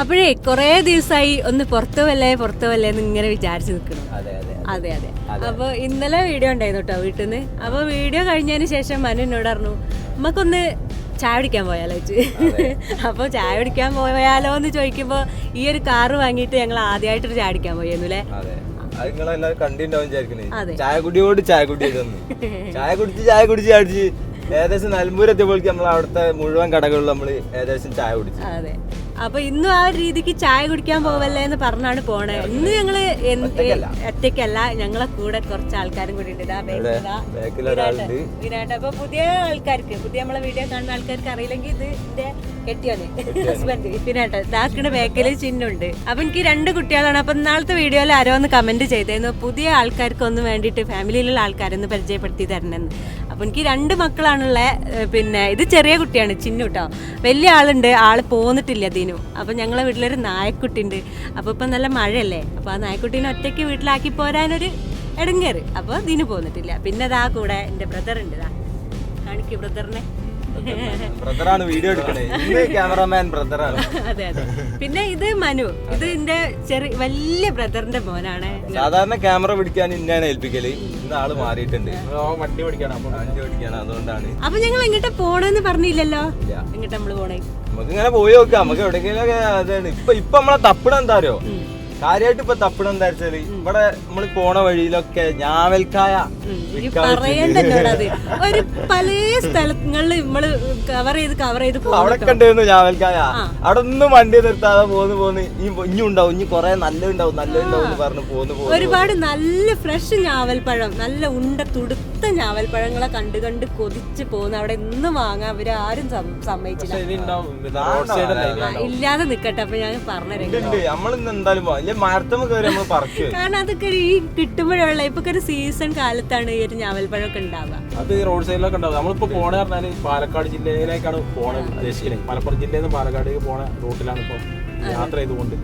അപ്പോഴേ കുറേ ദിവസമായി ഒന്ന് പുറത്തു വല്ലേ പുറത്തു വല്ലേ എന്ന് ഇങ്ങനെ വിചാരിച്ചു നിൽക്കുന്നു. അതെ അതെ അതെ. അതെ അപ്പൊ ഇന്നലെ വീഡിയോ ഉണ്ടായിരുന്നു കേട്ടോ വീട്ടിൽ നിന്ന് അപ്പൊ വീഡിയോ കഴിഞ്ഞതിന് ശേഷം മനു എന്നോട് പറഞ്ഞു നമുക്കൊന്ന് ചായ കുടിക്കാൻ പോയാലോ വെച്ച് അപ്പൊ ചായ കുടിക്കാൻ പോയാലോ എന്ന് ചോദിക്കുമ്പോ ഈ ഒരു കാറ് വാങ്ങിയിട്ട് ഞങ്ങൾ ആദ്യമായിട്ടൊരു ചായ കുടിക്കാൻ പോയിരുന്നു അല്ലേ? നിങ്ങളെല്ലാവരും കണ്ടിണ്ടാവും വിചാരിക്കണേ. ചായ കുടിയോട് ചായ കുടി ചായ കുടിച്ച് ചായ കുടിച്ച് ഏകദേശം നമ്മൾ അവിടുത്തെ മുഴുവൻ കടകളിൽ നമ്മൾ ഏകദേശം ചായ കുടിച്ചു. അപ്പൊ ഇന്നും ആ ഒരു രീതിക്ക് ചായ കുടിക്കാൻ പോവല്ലേ എന്ന് പറഞ്ഞാണ് പോണേ. ഇന്ന് ഞങ്ങൾ ഒറ്റയ്ക്കല്ല. ഞങ്ങളെ കൂടെ കുറച്ച് ആൾക്കാരും കൂടി ഉണ്ട്. ഇതാ അപ്പൊ പുതിയ ആൾക്കാർക്ക് പുതിയ നമ്മളെ വീഡിയോ കാണുന്ന ആൾക്കാർക്ക് അറിയില്ലെങ്കിൽ ഇത് എന്റെ കെട്ടിയോന് ഹസ്ബൻഡ്. വിരാട്ട് ഇതാക്കിന്റെ ബാക്കിൽ ചിഹ്നമുണ്ട് അപ്പൊ എനിക്ക് രണ്ട് കുട്ടികളാണ്. അപ്പൊ ഇന്നാളത്തെ വീഡിയോയിൽ ആരോ ഒന്ന് കമന്റ് ചെയ്തായിരുന്നു പുതിയ ആൾക്കാർക്ക് ഒന്ന് വേണ്ടിയിട്ട് ഫാമിലിയിലുള്ള ആൾക്കാരൊന്ന് പരിചയപ്പെടുത്തി തരണമെന്ന് അപ്പൊ എനിക്ക് രണ്ട് മക്കളാണുള്ള പിന്നെ ഇത് ചെറിയ കുട്ടിയാണ് ചിന്നു കേട്ടോ വലിയ ആളുണ്ട് ആൾ പോന്നിട്ടില്ല ദിനു. അപ്പൊ ഞങ്ങളെ വീട്ടിലൊരു നായക്കുട്ടി ഉണ്ട് അപ്പൊ ഇപ്പൊ നല്ല മഴയല്ലേ? അപ്പൊ ആ നായക്കുട്ടീനെ ഒറ്റയ്ക്ക് വീട്ടിലാക്കി പോരാനൊരു ഇടങ്ങേറ് അപ്പൊ ദിനു പോന്നിട്ടില്ല. പിന്നെ അതാ കൂടെ എന്റെ ബ്രദർ ഉണ്ട് ഇതാ കാണിക്ക് ബ്രദറിനെ ബ്രദറാണ് വീഡിയോ എടുക്കണേ. ക്യാമറമാൻ ബ്രദറാണ് അതെ അതെ. പിന്നെ ഇത് മനു. ഇത് എന്റെ ചെറിയ വലിയ ബ്രദറിന്റെ മോനാണ്. സാധാരണ ക്യാമറ പിടിക്കാൻ ഇന്നാണ് ഏൽപ്പിക്കൽ. ഇന്ന് ആൾ മാറിയിട്ടുണ്ട്. വണ്ടി പിടിക്കണം. വണ്ടി അതുകൊണ്ടാണ്. അപ്പൊ ഞങ്ങൾ എങ്ങോട്ട് പോണെന്ന് പറഞ്ഞില്ലല്ലോ? എങ്ങോട്ട് നമ്മൾ പോണേ. നമുക്ക് ഇങ്ങനെ പോയി നോക്കാം. നമുക്ക് എവിടെയെങ്കിലും അതാണ്. ഇപ്പൊ ഇപ്പൊ നമ്മളെ തപ്പിടം എന്താ അറിയോ? കാര്യമായിട്ട് ഇപ്പൊ തപ്പിടം എന്താ വെച്ചാൽ ഇവിടെ നമ്മൾ പോണ വഴിയിലൊക്കെ ഞാവൽക്കായ ഉം. ഈ വിൽക്കാൻ പറയണ്ടല്ലോ അത്. ഒരു പല സ്ഥലങ്ങളിൽ നമ്മൾ കവർ ചെയ്ത് കവർ ചെയ്ത് അവിടെ കണ്ടിരുന്നു ഞാവൽക്കായ. അവിടെ ഒന്നും വണ്ടി നിർത്താതെ പോന്ന് പോന്ന് ഈ ഇഞ്ഞും ഉണ്ടാവും. ഇനി കൊറേ നല്ലതുണ്ടാവും നല്ലതുണ്ടാവും എന്ന് പറഞ്ഞ് പോന്ന് പോകും ഒരുപാട് നല്ല ഫ്രഷ് ഞാവൽപ്പഴം നല്ല ഉണ്ട തുടുത്ത ഞാവൽപ്പഴങ്ങളെ കണ്ട് കണ്ട് കൊതിച്ച് പോകുന്ന അവിടെ ഒന്നും വാങ്ങാൻ അവർ ആരും സമ്മതിച്ചില്ല. ഉണ്ടാവും. ഇല്ലാതെ നിക്കട്ടെ അപ്പൊ ഞാൻ പറഞ്ഞു നമ്മളിന്ന് എന്തായാലും കാരണം അതൊക്കെ ഈ കിട്ടുമ്പോഴുള്ള ഇപ്പൊ ഒരു സീസൺ കാലത്താണ് ഈ ഒരു ഞാവൽപ്പഴമൊക്കെ ഉണ്ടാവുക. അത് റോഡ് സൈഡിലൊക്കെ ഉണ്ടാവും നമ്മളിപ്പോ പോണ പറഞ്ഞാൽ പാലക്കാട് ജില്ലയിലേക്കാണ് പോണ ഉദ്ദേശിക്കുന്നത് മലപ്പുറം ജില്ലയിൽ നിന്ന് പാലക്കാടേക്ക് പോണ റൂട്ടിലാണ് ഇപ്പൊ യാത്ര ചെയ്തുകൊണ്ട്.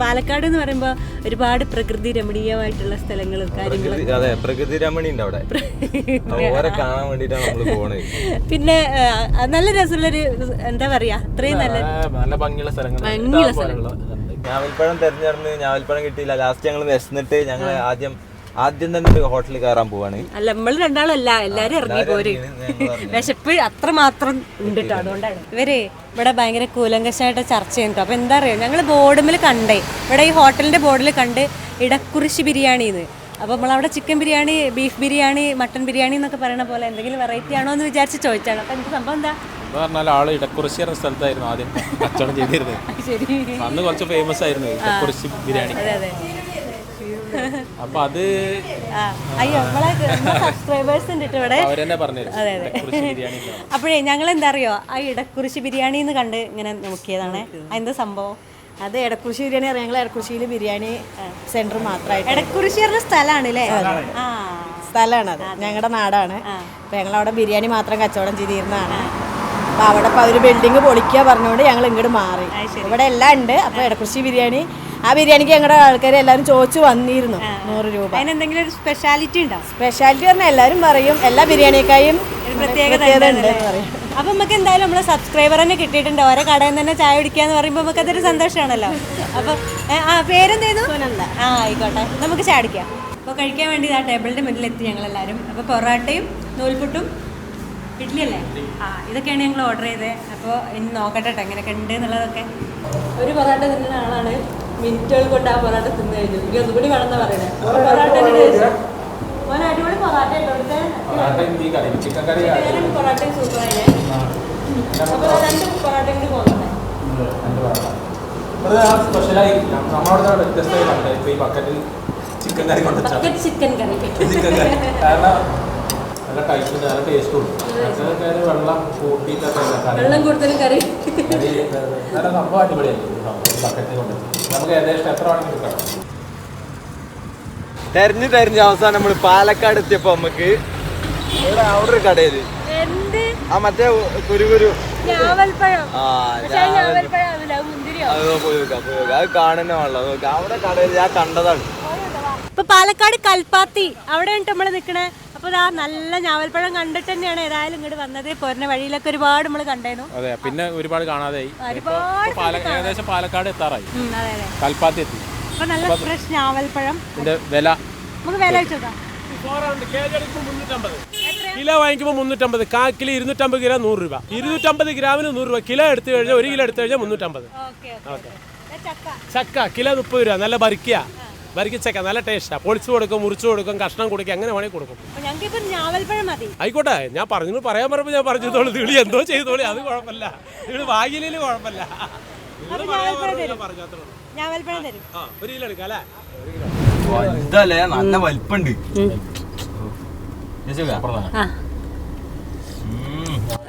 പാലക്കാട് എന്ന് പറയുമ്പോ ഒരുപാട് പ്രകൃതി രമണീയമായിട്ടുള്ള സ്ഥലങ്ങളും കാര്യങ്ങളും അതെ പ്രകൃതി രമണി ഉണ്ട് അവിടെ. ഓരെ കാണാൻ വേണ്ടിട്ടാണ് നമ്മൾ പോണത് പിന്നെ നല്ല രസമുള്ളൊരു എന്താ പറയാ അത്രയും നല്ല നല്ല ഭംഗിയുള്ള സ്ഥലങ്ങൾ ഭംഗിയുള്ള ഉണ്ട്. ഞാവൽപ്പഴം തെരഞ്ഞെടുന്ന് ഞാവൽപ്പഴം കിട്ടിയില്ല. ലാസ്റ്റ് ഞങ്ങൾ വിശന്നിട്ട് ഞങ്ങൾ ആദ്യം ആദ്യം തന്നെ ഒരു ഹോട്ടലിൽ കയറാൻ പോവാണ് അല്ല നമ്മൾ രണ്ടാളല്ല എല്ലാരും ഇറങ്ങി പോര്. വിശപ്പ് അത്ര മാത്രം ഉണ്ടിട്ടോ അതുകൊണ്ടാണ്. ഇവർ ഇവിടെ ഭയങ്കര കൂലങ്കശമായിട്ട് ചർച്ച ചെയ്യുന്നു അപ്പൊ എന്താ അറിയാം ഞങ്ങൾ ബോർഡിൽ കണ്ടേ. ഇവിടെ ഈ ഹോട്ടലിന്റെ ബോർഡിൽ കണ്ട് ഇടക്കുറിശി ബിരിയാണിന്ന്. അപ്പൊ നമ്മളവിടെ chicken biryani beef biryani mutton biryani എന്നൊക്കെ പറയുന്ന പോലെ എന്തെങ്കിലും വെറൈറ്റി ആണോ എന്ന് വിചാരിച്ച് ചോദിച്ചാണ്. അപ്പൊ എന്ത് സംഭവം എന്താ? എന്ന് പറഞ്ഞാൽ ആൾ ഇടക്കുറിശി എന്ന സ്ഥലത്തായിരുന്നു ആദ്യം കച്ചവടം ചെയ്തിരുന്നത്. അന്ന് കുറച്ച് ഫേമസ് ആയിരുന്നു ഇടക്കുറിശി ബിരിയാണി. അതെ അതെ. അപ്പൊ അത് അവരെന്നെ ഇല്ല. അപ്പോഴേ ഞങ്ങൾ എന്താ അറിയോ ആ ഇടക്കുറിശി ബിരിയാണി എന്ന് കണ്ട് ഇങ്ങനെ നോക്കിയതാണ്. അതെന്താ സംഭവം? അത് എടക്കുറിശി ബിരിയാണി അറിയാം. ഞങ്ങൾ എടക്കുറിശിയിൽ ബിരിയാണി സെന്റർ മാത്രമായിട്ട്. എടക്കുറിശി പറഞ്ഞ സ്ഥലമാണ് അല്ലേ ആ. സ്ഥലമാണ് അത്. ഞങ്ങളുടെ നാടാണ്. അപ്പൊ ഞങ്ങൾ അവിടെ ബിരിയാണി മാത്രം കച്ചവടം ചെയ്തിരുന്നതാണ്. അപ്പൊ അവിടെ ഇപ്പൊ അവർ ബിൽഡിംഗ് പൊളിക്കുക പറഞ്ഞുകൊണ്ട് ഞങ്ങൾ ഇങ്ങോട്ട് മാറി. ഇവിടെ എല്ലാം ഉണ്ട്. അപ്പൊ എടക്കുറിശി ബിരിയാണി ആ ബിരിയാണിക്ക് ഞങ്ങളുടെ ആൾക്കാർ എല്ലാവരും ചോദിച്ചു വന്നിരുന്നു നൂറ് രൂപ. അതിനെന്തെങ്കിലും ഒരു സ്പെഷ്യാലിറ്റി ഉണ്ടോ? സ്പെഷ്യാലിറ്റി പറഞ്ഞാൽ എല്ലാവരും പറയും. എല്ലാ ബിരിയാണിക്കായും ഒരു പ്രത്യേകത ഉണ്ട് എന്ന് പറയും. അപ്പൊ നമുക്ക് എന്തായാലും നമ്മളെ സബ്സ്ക്രൈബർ തന്നെ കിട്ടിയിട്ടുണ്ട്. ഓരോ കടയിൽ നിന്ന് തന്നെ ചായ കുടിക്കാന്ന് പറയുമ്പോൾ നമുക്ക് അതൊരു സന്തോഷമാണല്ലോ. അപ്പൊ ആ പേരെന്തേന്നു ആ ആയിക്കോട്ടെ. നമുക്ക് ചായ കുടിക്കാം. അപ്പോൾ കഴിക്കാൻ വേണ്ടി ആ ടേബിളിന്റെ മുന്നിൽ എത്തി ഞങ്ങൾ എല്ലാവരും അപ്പോൾ പൊറോട്ടയും നൂൽപുട്ടും ഇഡ്ഡലി അല്ലേ ആ ഇതൊക്കെയാണ് ഞങ്ങൾ ഓർഡർ ചെയ്തത് അപ്പോൾ ഇനി നോക്കട്ടെ കേട്ടോ എങ്ങനെയൊക്കെ ഉണ്ട് എന്നുള്ളതൊക്കെ ഒരു പൊറോട്ട തിന്നുന്ന ആളാണ്. മിനിറ്റുകൾ കൊണ്ട് ആ പൊറോട്ട തിന്നു കഴിഞ്ഞു. എനിക്ക് ഒന്നുകൂടി വേണമെന്ന് പറയുന്നത് പൊറോട്ട അടിപൊളി പൊറോട്ട പൊറാട്ടയും സൂപ്പറായി അപ്പോൾ രണ്ട് പൊറോട്ടയും കൂടി പോകുന്നുണ്ട് ഇവിടെ സ്പെഷ്യലായി നമ്മളവിടെ വ്യത്യസ്തമായി കണ്ടത് ഇപ്പൊ ഈ ബക്കറ്റിൽ chicken curry കൊണ്ടുവച്ചാൽ bucket chicken curry. Chicken curry. കാരണം നല്ല ടൈപ്പ് നല്ല ടേസ്റ്റ് ഉണ്ട്. ഒരു വെള്ളം കൂട്ടിയിട്ടൊക്കെ വെള്ളം കൂടുതലും കറി. കറി നല്ല സംഭവം അടിപൊളിയായിരിക്കും ബക്കറ്റ് കൊണ്ട്. നമുക്ക് ഏകദേശം എത്ര വേണമെങ്കിലും കിട്ടണം തെരഞ്ഞു തെരഞ്ഞ് അവസാനം നമ്മൾ പാലക്കാട് എത്തിയപ്പോ നമുക്ക് ഇവിടെ അവിടെ ഒരു കടയിൽ എന്ത്? ആ മറ്റേ കുരുകുരു അത് കാണുന്നേ അവിടെ കടയിൽ ഞാൻ കണ്ടതാണ്. ഇപ്പൊ പാലക്കാട് കൽപ്പാത്തി അവിടെ നമ്മൾ നിൽക്കണേ അപ്പൊ ആ നല്ല ഞാവൽപ്പഴം കണ്ടിട്ട് തന്നെയാണ് ഏതായാലും ഇങ്ങോട്ട് വന്നത്. പോരുന്ന വഴിയിലൊക്കെ ഒരുപാട് നമ്മൾ കണ്ടേനു. അതെ പിന്നെ ഒരുപാട് കാണാതെ ഇപ്പൊ പാല- ഏകദേശം പാലക്കാട് എത്താറായി. അതെ അതെ. കൽപ്പാത്തി എത്തി. അപ്പൊ നല്ല ഫ്രഷ് ഞാവൽപ്പഴം. വില? നമുക്ക് വില വെച്ചോക്കാം കിലോ വാങ്ങിക്കുമ്പോൾ മുന്നൂറ്റമ്പത്. കാ കിലോ ഇരുന്നൂറ്റമ്പത് ഗ്രാം നൂറ് രൂപ. ഇരുന്നൂറ്റമ്പത് ഗ്രാമിന് നൂറ് രൂപ. കിലോ എടുത്തു കഴിഞ്ഞാൽ ഒരു കിലോ എടുത്തു കഴിഞ്ഞാൽ മുന്നൂറ്റമ്പത്. ഓക്കെ ഓക്കെ ചക്ക. ചക്ക കിലോ മുപ്പത് രൂപ. നല്ല ബരിക്കുക ബരിക്ക ചക്ക നല്ല ടേസ്റ്റാ. പൊളിച്ചു കൊടുക്കും മുറിച്ചു കൊടുക്കും കഷ്ണം കൊടുക്കും അങ്ങനെ വേണമെങ്കിൽ കൊടുക്കും. ഞങ്ങൾക്ക് ഞാവൽപ്പഴം മതി. ആയിക്കോട്ടെ ഞാൻ പറഞ്ഞു പറയാൻ പറയുമ്പോൾ ഞാൻ പറഞ്ഞതോളൂ നിങ്ങൾ എന്തോ ചെയ്തോളി. അത് കുഴപ്പമില്ല. നിങ്ങൾ വാങ്ങിയില്ലെങ്കിൽ കുഴപ്പമില്ല. ഒരു കിലോ എടുക്കാം അല്ലേ? വലുതല്ലേ നല്ല വലിപ്പുണ്ട്.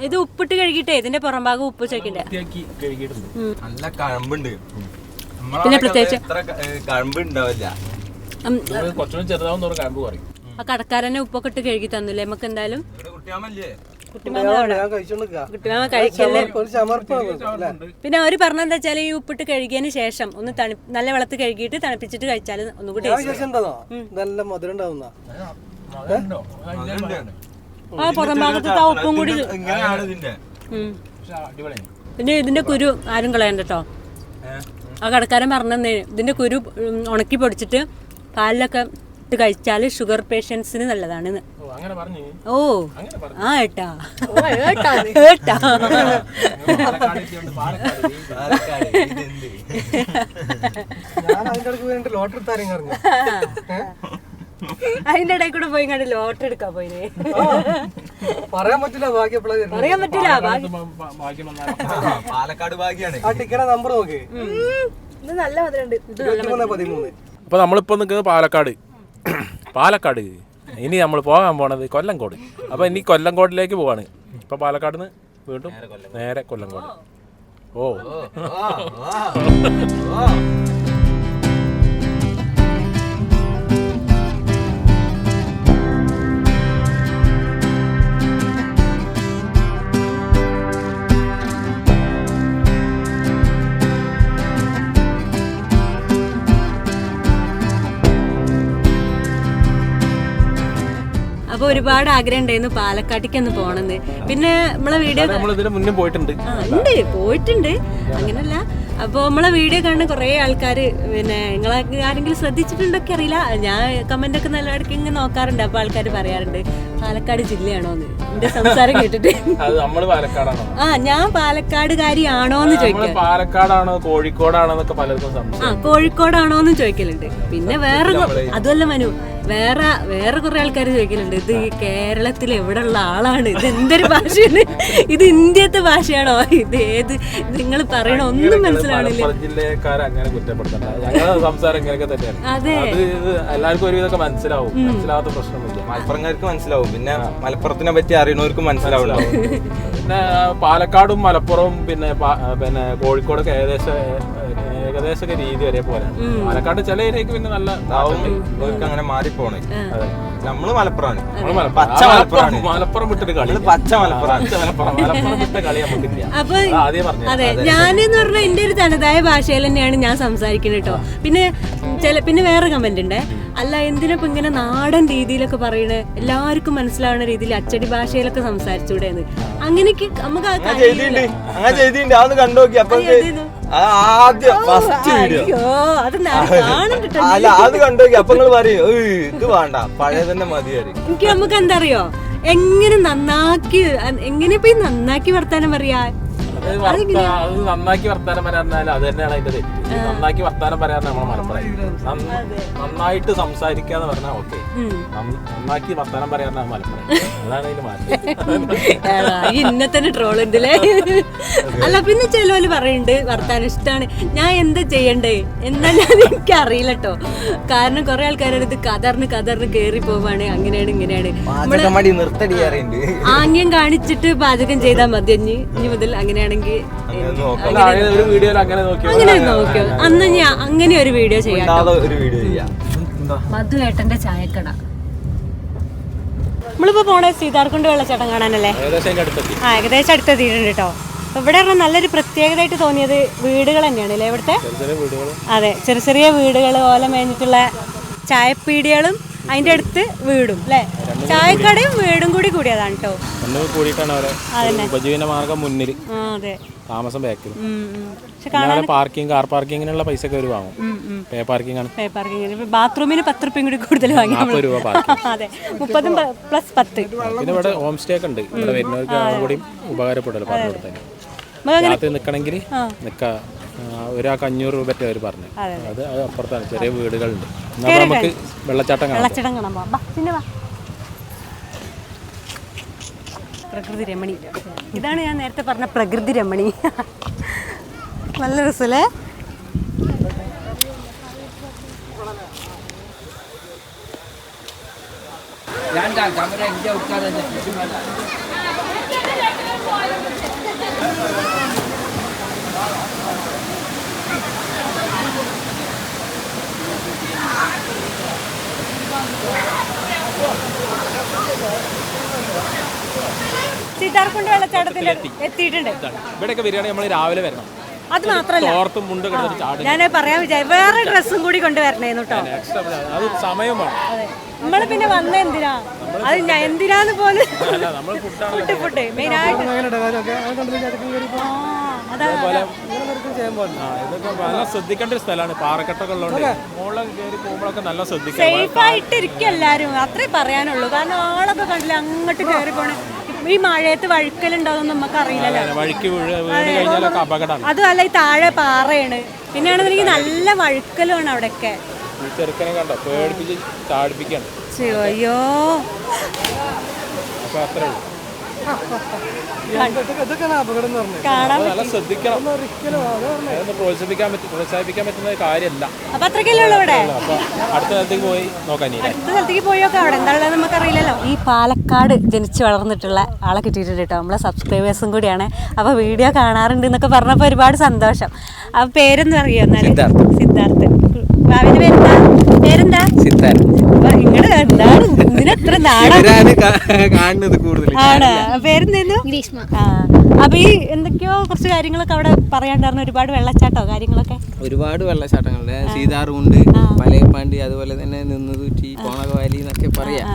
ഇത് ഉപ്പിട്ട് കഴുകിട്ടേ ഇതിന്റെ പുറംഭാഗം ഉപ്പ് ചോദിക്കണ്ടേ വൃത്തിയാക്കി നല്ല കഴമ്പുണ്ട്. പിന്നെ പ്രത്യേകിച്ച് ആ കടക്കാരനെ ഉപ്പൊക്കെ ഇട്ട് കഴുകി തന്നില്ലേ? നമുക്ക് എന്തായാലും പിന്നെ അവർ പറഞ്ഞെന്താ വെച്ചാൽ ഈ ഉപ്പിട്ട് കഴുകിയതിന് ശേഷം ഒന്ന് തണു നല്ല വെള്ളത്തിൽ കഴുകിയിട്ട് തണുപ്പിച്ചിട്ട് കഴിച്ചാൽ ഒന്നുകൂടി taste നല്ല മധുരം ഉണ്ടാവുന്ന. ആ പുറം ഭാഗത്ത് ആ ഉപ്പും കൂടി. പിന്നെ ഇതിന്റെ കുരു ആരും കളയണ്ട കേട്ടോ ആ കടക്കാരൻ പറഞ്ഞേ ഇതിന്റെ കുരു ഉണക്കി പൊടിച്ചിട്ട് പാലിലൊക്കെ ഇട്ട് കഴിച്ചാൽ ഷുഗർ പേഷ്യൻസിന് നല്ലതാണെന്ന്. ഓ അങ്ങനെ പറഞ്ഞു? ഓ ആ ഏട്ടാ. ഏട്ടാ. ലോട്ടറി താരം അതിന്റെ ഇടയിൽ കൂടെ പോയി കണ്ട് ലോട്ടറി എടുക്കാൻ പോയി പറയാൻ പറ്റില്ല ഭാഗ്യം പറയാൻ പറ്റില്ല പാലക്കാട് ഭാഗ്യാണ്. ആ ടിക്കറ്റ് നമ്പർ നോക്കി. ഇത് നല്ല മധുരണ്ട് ഇത് നമ്മളിപ്പോ നിൽക്കുന്നത് പാലക്കാട്. പാലക്കാട്. ഇനി നമ്മൾ പോകാൻ പോണത് കൊല്ലംകോട്. അപ്പൊ ഇനി കൊല്ലംകോട്ടിലേക്ക് പോവാണ്. ഇപ്പൊ പാലക്കാട് നിന്ന് വീണ്ടും നേരെ കൊല്ലംകോട്. ഓ. അപ്പൊ ഒരുപാട് ആഗ്രഹം ഉണ്ടായിരുന്നു പാലക്കാട്ടേക്ക് ഒന്ന് പോണെന്ന്. പിന്നെ നമ്മളെ വീഡിയോ മുന്നേ പോയിട്ടുണ്ട്. ഉണ്ട്. പോയിട്ടുണ്ട്. അങ്ങനല്ല. അപ്പോൾ നമ്മളെ വീഡിയോ കാണുന്ന കുറേ ആൾക്കാർ പിന്നെ നിങ്ങളെ ആരെങ്കിലും ശ്രദ്ധിച്ചിട്ടുണ്ടൊക്കെ അറിയില്ല. ഞാൻ കമന്റ് ഒക്കെ നല്ല ഇടയ്ക്ക് ഇങ്ങനെ നോക്കാറുണ്ട്. അപ്പോൾ ആൾക്കാർ പറയാറുണ്ട് പാലക്കാട് ജില്ലയാണോ എന്ന് എന്റെ സംസാരം കേട്ടിട്ട്. ആ ഞാൻ പാലക്കാടുകാരിയാണോ എന്ന് ചോദിക്കും പാലക്കാടാണോ കോഴിക്കോടാണോ എന്നൊക്കെ പലർക്കും ആ കോഴിക്കോടാണോ എന്ന് ചോദിക്കലുണ്ട്. പിന്നെ വേറെ അതുമല്ല മനു വേറെ വേറെ കുറെ ആൾക്കാർ ചോദിക്കുന്നുണ്ട് ഇത് ഈ കേരളത്തിൽ എവിടെ ഉള്ള ആളാണ്? ഇത് എന്തൊരു ഭാഷയാണ്? ഇത് ഇന്ത്യത്തെ ഭാഷയാണോ? ഇത് ഏത്? നിങ്ങൾ പറയണ ഒന്നും മനസ്സിലാവണില്ല. അതെ. എല്ലാവർക്കും ഒരുവിധമൊക്കെ മനസ്സിലാവും. മനസ്സിലാവാത്ത പ്രശ്നമൊന്നുമില്ല. മലപ്പുറംകാർക്ക് മനസ്സിലാവും. പിന്നെ മലപ്പുറത്തിനെ പറ്റി അറിയണവർക്കും മനസ്സിലാവില്ല പിന്നെ പാലക്കാടും മലപ്പുറവും പിന്നെ പിന്നെ കോഴിക്കോടൊക്കെ ഏകദേശം ഏകദേശമൊക്കെ രീതി ഒരേ പോലെയാണ് പാലക്കാട് ചില ഏരിയക്ക് പിന്നെ നല്ല അങ്ങനെ മാറിപ്പോണേ. അതെ. നമ്മൾ മലപ്പുറമാണ്. പച്ച ആ, മലപ്പുറമാണ് മലപ്പുറം വിട്ടൊരു കളി. നമ്മൾ പച്ച മലപ്പുറം പച്ച മലപ്പുറം. മലപ്പുറം വിട്ട കളി നമുക്കില്ല അപ്പൊ ആദ്യം പറഞ്ഞു അതെ. ഞാനെന്ന് പറഞ്ഞാൽ എന്റെ ഒരു തനതായ ഭാഷയിൽ തന്നെയാണ് ഞാൻ സംസാരിക്കുന്നത് കേട്ടോ. പിന്നെ ചില പിന്നെ വേറെ കമന്റ് ഉണ്ട്. അല്ല എന്തിനപ്പോ ഇങ്ങനെ നാടൻ രീതിയിലൊക്കെ പറയണേ? എല്ലാവർക്കും മനസ്സിലാവുന്ന രീതിയിൽ അച്ചടി ഭാഷയിലൊക്കെ സംസാരിച്ചൂടെ എന്ന് അങ്ങനെയൊക്കെ നമുക്ക് അത് അങ്ങനെ ആദ്യം ഫസ്റ്റ് വീഡിയോ അല്ല അത് കണ്ടു നോക്കി. അപ്പൊ നിങ്ങൾ പറയും "ഏയ്, ഇത് വേണ്ട പഴയ തന്നെ മതിയായിരിക്കും. എനിക്ക് നമുക്ക് എന്താ അറിയോ? എങ്ങനെ നന്നാക്കി എങ്ങനെ പോയി നന്നാക്കി വർത്താനം പറയാ? അത് നന്നാക്കി വർത്താനം പറയാൻ അത് തന്നെയാണ് അതിന്റെ തെറ്റ് നന്നാക്കി വർത്താനം പറയാൻ നമ്മളെ മലപ്പുറം നന്ന- നന്നായിട്ട് സംസാരിക്കാന്ന് പറഞ്ഞാൽ ഓക്കെ. നന്നാക്കി വർത്താനം പറയാറുണ്ട് മലപ്പുറം അതാണ് അതിന് മാറ്റം. ഇന്നെ തന്നെ ട്രോൾ ഉണ്ടല്ലേ അല്ല പിന്നെ ചിലവര് പറയുന്നുണ്ട് വർത്താനം ഇഷ്ടാണ്. ഞാൻ എന്താ ചെയ്യണ്ടേ? എന്നല്ലാതെ എനിക്ക് അറിയില്ല കേട്ടോ കാരണം കുറെ ആൾക്കാരുടെ ഇത് കതറിന് കതറിന് കേറി പോവാണ് അങ്ങനെയാണ് ഇങ്ങനെയാണ്. ആംഗ്യം കാണിച്ചിട്ട് പാചകം ചെയ്താൽ മതി. ഇനി ഇനി മുതൽ അങ്ങനെയാണെങ്കിൽ അങ്ങനെ നോക്കാം. അങ്ങനെ ഒരു വീഡിയോയിൽ അങ്ങനെ നോക്കിയോ? അന്ന് ഞാൻ അങ്ങനെ ഒരു വീഡിയോ ചെയ്യാം ഒരു വീഡിയോ ചെയ്യാം. മധു ഏട്ടന്റെ ചായക്കട. നമ്മളിപ്പോ പോണേ സീതാർകുണ്ട് വെള്ളച്ചാട്ടം കാണാനല്ലേ? ആ ഏകദേശം അടുത്തെത്തിയിട്ടുണ്ട് കേട്ടോ. ഇവിടെ പറഞ്ഞാൽ നല്ലൊരു പ്രത്യേകതയായിട്ട് തോന്നിയത് വീടുകൾ തന്നെയാണ് അല്ലേ ഇവിടുത്തെ? ചെറിയ ചെറിയ വീടുകൾ അതെ ചെറിയ ചെറിയ വീടുകൾ ഓല മേഞ്ഞിട്ടുള്ള ചായപ്പീടികളും അതിന്റെ അടുത്ത് വീടും അല്ലേ? ചായക്കടയും വീടും കൂടി കൂടിയതാണ് കേട്ടോ കൂടിയിട്ടാണ്. ഉപജീവന മാർഗം മുന്നിൽ. അതെ. താമസം ബാക്കിൽ. പാർക്കിംഗ് കാർ പാർക്കിങ്ങിനുള്ള പൈസ ഒക്കെ വാങ്ങും. പേ പാർക്കിംഗ് ആണ്. പേ പാർക്കിങ്ങിന് ബാത്റൂമിന് പത്ത് റുപ്യ കൂടി കൂടുതൽ വാങ്ങി പാർക്കിംഗ് അതെ. മുപ്പതും പ്ലസ് പത്ത്. പിന്നെ ഇവിടെ ഹോം സ്റ്റേ ഒക്കെ ഉണ്ട്. ഇവിടെ വരുന്നവർക്ക് കൂടി ഉപകാരപ്പെടുമല്ലോ പറഞ്ഞു കൊടുത്താൽ രാത്രി നിൽക്കണമെങ്കിൽ നിൽക്കാം ഒരാൾക്ക് അഞ്ഞൂറ് രൂപ അവർ പറഞ്ഞു. അതെ. അപ്പുറത്താണ്. ചെറിയ വീടുകളുണ്ട്. നമുക്ക് വെള്ളച്ചാട്ടം കാണാം. വെള്ളച്ചാട്ടം കാണാൻ പ്രകൃതി രമണി. ഇതാണ് ഞാൻ നേരത്തെ പറഞ്ഞ പ്രകൃതി രമണി. നല്ല രസല്ലേ? സീതാർകുണ്ട് വെള്ളച്ചാട്ടത്തിൽ എത്തിയിട്ടുണ്ട്. ഇവിടെയൊക്കെ വരികയാണെങ്കിൽ നമ്മൾ രാവിലെ വരണം. അത് മാത്രല്ല ഞാൻ പറയാൻ വിചാരിച്ചു വേറെ ഡ്രസ്സും കൂടി കൊണ്ടുവരണേന്ന് കേട്ടോ നമ്മൾ പിന്നെ വന്ന എന്തിനാ? അത് ഞാൻ എന്തിനാന്ന് പോലും ഫുഡ് ഫുഡ് മെയിനായിട്ട് അതുപോലെ ഇതൊക്കെ നല്ല ശ്രദ്ധിക്കേണ്ട ഒരു സ്ഥലമാണ്. പാറക്കെട്ടൊക്കെ ഉള്ളതുകൊണ്ട് മുകളിലൊക്കെ കയറി പോകുമ്പോഴൊക്കെ നല്ല സേഫ് എല്ലാരും അത്രേ പറയാനുള്ളൂ. കാരണം ആളൊക്കെ കണ്ടില്ല അങ്ങോട്ട് കയറി പോണേ ഈ മഴയത്ത് വഴുക്കലുണ്ടാവും നമുക്ക് അറിയില്ലല്ലോ വഴുക്കി വീണ് വീണ് കഴിഞ്ഞാലൊക്കെ അപകടമാണ്. അതും ഈ താഴെ പാറയാണ്. പിന്നെയാണെന്നുണ്ടെങ്കിൽ നല്ല വഴുക്കലുമാണ് അവിടെയൊക്കെ. ചെറുക്കനെ കണ്ടോ? പേടിപ്പിച്ച് താഴ്പ്പിക്കാണ് അയ്യോ. അപ്പൊ അത്രേ ഉള്ളൂ. ഇതൊക്കെയാണ് അപകടം എന്ന് പറഞ്ഞത്? നല്ല ശ്രദ്ധിക്കണം. ഒരിക്കലും അത് പറഞ്ഞത് അതൊന്ന് പ്രോത്സാഹിപ്പിക്കാൻ പറ്റും പ്രോത്സാഹിപ്പിക്കാൻ പറ്റുന്ന കാര്യമല്ല. അപ്പൊ അത്രയ്ക്കല്ലേ ഉള്ളൂ ഇവിടെ? അപ്പൊ അടുത്ത സ്ഥലത്തേക്ക് പോയി നോക്കാൻ ഇനി അടുത്ത സ്ഥലത്തേക്ക് പോയൊക്കെ അവിടെ. എന്താണുള്ളത് നമുക്കറിയില്ലല്ലോ. ഈ പാലക്കാട് ജനിച്ചു വളർന്നിട്ടുള്ള ആളെ കിട്ടിയിട്ടുണ്ട് കേട്ടോ. നമ്മളെ സബ്സ്ക്രൈബേഴ്സും കൂടിയാണ്. അപ്പോൾ വീഡിയോ കാണാറുണ്ട് എന്നൊക്കെ പറഞ്ഞപ്പോൾ ഒരുപാട് സന്തോഷം. ആ പേരെന്ന് അറിയോ സിദ്ധാർത്ഥ. സിദ്ധാർത്ഥ്. ഭാവിന്റെ പേരെന്താ? പേരെന്താ ഇങ്ങട് എന്താണ് ഇതിനെത്ര നാടാ? കാണുന്നത് കൂടുതൽ ആണ്? പേരെന്തേന്നു ആ അപ്പൊ ഈ എന്തൊക്കെയോ കുറച്ച് കാര്യങ്ങളൊക്കെ അവിടെ പറയാണ്ടായിരുന്നു ഒരുപാട് വെള്ളച്ചാട്ടോ കാര്യങ്ങളൊക്കെ. ഒരുപാട് വെള്ളച്ചാട്ടങ്ങളുണ്ട്. സീതാറുണ്ട് മലയപ്പാണ്ടി അതുപോലെ തന്നെ നിന്ന് തൂറ്റി കോണകവാലി എന്നൊക്കെ പറയാം.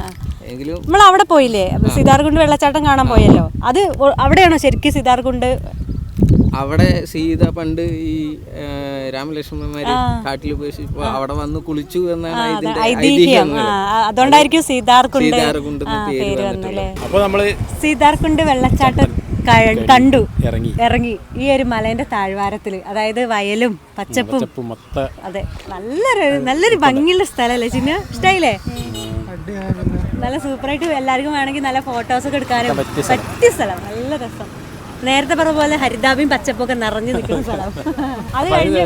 എങ്കിലും നമ്മൾ അവിടെ പോയില്ലേ സീതാർകുണ്ട് വെള്ളച്ചാട്ടം കാണാൻ പോയല്ലോ. അത് അവിടെയാണോ ശരിക്കും സീതാർകുണ്ട് അവിടെ സീത പണ്ട് ഈ രാമലക്ഷ്മണന്മാര് കാട്ടിൽ ഉപേക്ഷിച്ചപ്പോ അവിടെ വന്ന് കുളിച്ചു എന്നാണ് ഇതിന്റെ ഐതിഹ്യം. അതുകൊണ്ടായിരിക്കും പേര് വന്നിട്ടുള്ളത്. അപ്പൊ നമ്മൾ സീതാർകുണ്ട് വെള്ളച്ചാട്ടം കണ്ടു. ഇറങ്ങി. ഇറങ്ങി. ഈ ഒരു മലേന്റെ താഴ്വാരത്തിൽ. അതായത് വയലും പച്ചപ്പും. അതെ. നല്ലൊരു നല്ലൊരു ഭംഗിയുള്ള സ്ഥലല്ലേ ചിന്ന? ഇഷ്ടായില്ലേ? നല്ല സൂപ്പറായിട്ട് എല്ലാവർക്കും വേണമെങ്കിൽ നല്ല ഫോട്ടോസ് ഒക്കെ എടുക്കാനും പറ്റിയ സ്ഥലം. നല്ല രസം. നേരത്തെ പറഞ്ഞ പോലെ ഹരിതാപിയും പച്ചപ്പൊക്കെ നിറഞ്ഞു നിൽക്കുന്ന സ്ഥലം. അത് കഴിഞ്ഞ്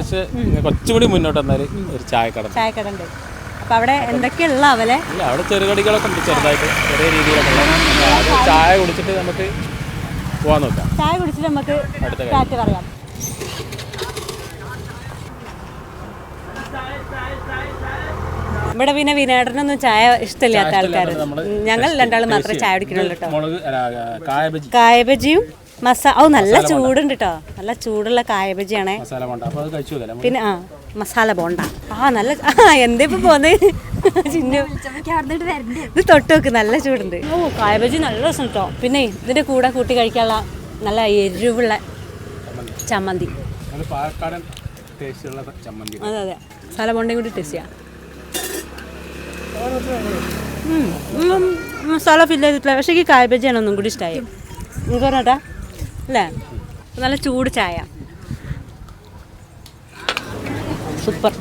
കുറച്ചുകൂടി മുന്നോട്ട് വന്നാൽ ഒരു ചായക്കട. ചായക്കട ഉണ്ട് അപ്പൊ അവിടെ എന്തൊക്കെയുള്ള അവലെ? അവിടെ ചെറുകടികളൊക്കെ ഉണ്ട് ചെറുതായിട്ട് ചെറിയ രീതിയിലൊക്കെ. ചായ കുടിച്ചിട്ട് നമുക്ക് പോവാൻ നോക്കാം. ചായ കുടിച്ചിട്ട് നമുക്ക് കാറ്റ് പറയാം. ഇവിടെ പിന്നെ വിനാടനൊന്നും ചായ ഇഷ്ടമില്ലാത്ത ആൾക്കാർ ഞങ്ങൾ രണ്ടാളും മാത്രമേ ചായ കുടിക്കണുള്ളൂ കേട്ടോ. കായബജിയും മസാ ഓ നല്ല ചൂടുണ്ട് കേട്ടോ നല്ല ചൂടുള്ള കായബജിയാണേ. മസാല പിന്നെ ആ മസാല ബോണ്ട. ആ നല്ല ആ എന്താ ഇപ്പൊ പോന്നെ? ചിന്നു. ഇത് തൊട്ട് നോക്ക് നല്ല ചൂടുണ്ട്. ഓ കായബജി നല്ല രസം കേട്ടോ പിന്നെ ഇതിന്റെ കൂടെ കൂട്ടി കഴിക്കാനുള്ള നല്ല എരിവുള്ള ചമ്മന്തി. അത് പാലക്കാടൻ ടേസ്റ്റുള്ള ചമ്മന്തി. അതെ അതെ. മസാല ബോണ്ടയും കൂടി ടേസ്റ്റ് ചെയ്യാം. മസാല ഫില്ല് ചെയ്തിട്ടില്ല. പക്ഷേ ഈ കായബജിയാണ് ഒന്നും കൂടി ഇഷ്ടമായി നിങ്ങൾക്ക് പറഞ്ഞാ അല്ലേ? നല്ല ചൂട് ചായ. സൂപ്പർ.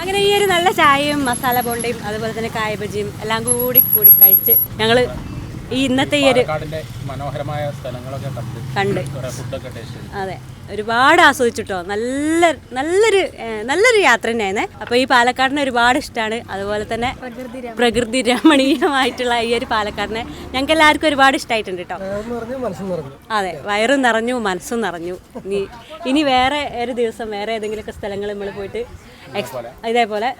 അങ്ങനെ ഈ ഒരു നല്ല ചായയും മസാല ബോണ്ടയും അതുപോലെ തന്നെ കായബജിയും എല്ലാം കൂടി കൂടി കഴിച്ച് ഞങ്ങൾ ഈ ഇന്നത്തെ ഈ ഒരു മനോഹരമായ സ്ഥലങ്ങളൊക്കെ കണ്ട് കണ്ട്. അതെ. ഒരുപാട് ആസ്വദിച്ചിട്ടോ. നല്ല നല്ലൊരു നല്ലൊരു യാത്ര തന്നെയാണ് അപ്പോൾ ഈ പാലക്കാടിനെ ഒരുപാട് ഇഷ്ടമാണ് അതുപോലെ തന്നെ പ്രകൃതി രമണീയമായിട്ടുള്ള ഈ ഒരു പാലക്കാടിനെ ഞങ്ങൾക്ക് എല്ലാവർക്കും ഒരുപാട് ഇഷ്ടമായിട്ടുണ്ട് കേട്ടോ. അതെ വയറും നിറഞ്ഞു മനസ്സും നിറഞ്ഞു. ഇനി ഇനി വേറെ ഒരു ദിവസം വേറെ ഏതെങ്കിലുമൊക്കെ സ്ഥലങ്ങൾ നമ്മൾ പോയിട്ട് എക്സ് ഇതേപോലെ.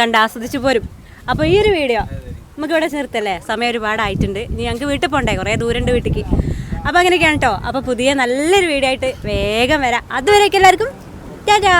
കണ്ട് ആസ്വദിച്ച് പോരും. അപ്പോൾ ഈ ഒരു വീഡിയോ നമുക്ക് ഇവിടെ ചേർത്തല്ലേ സമയം ഒരുപാടായിട്ടുണ്ട്. ഇനി ഞങ്ങൾക്ക് വീട്ടിൽ പോകണ്ടേ കുറേ ദൂരമുണ്ട് വീട്ടിലേക്ക് അപ്പോൾ അങ്ങനെയൊക്കെയാണ് കേട്ടോ അപ്പോൾ പുതിയ നല്ലൊരു വീഡിയോ ആയിട്ട് വേഗം വരാം. അതുവരേക്കും എല്ലാവർക്കും ടാറ്റാ!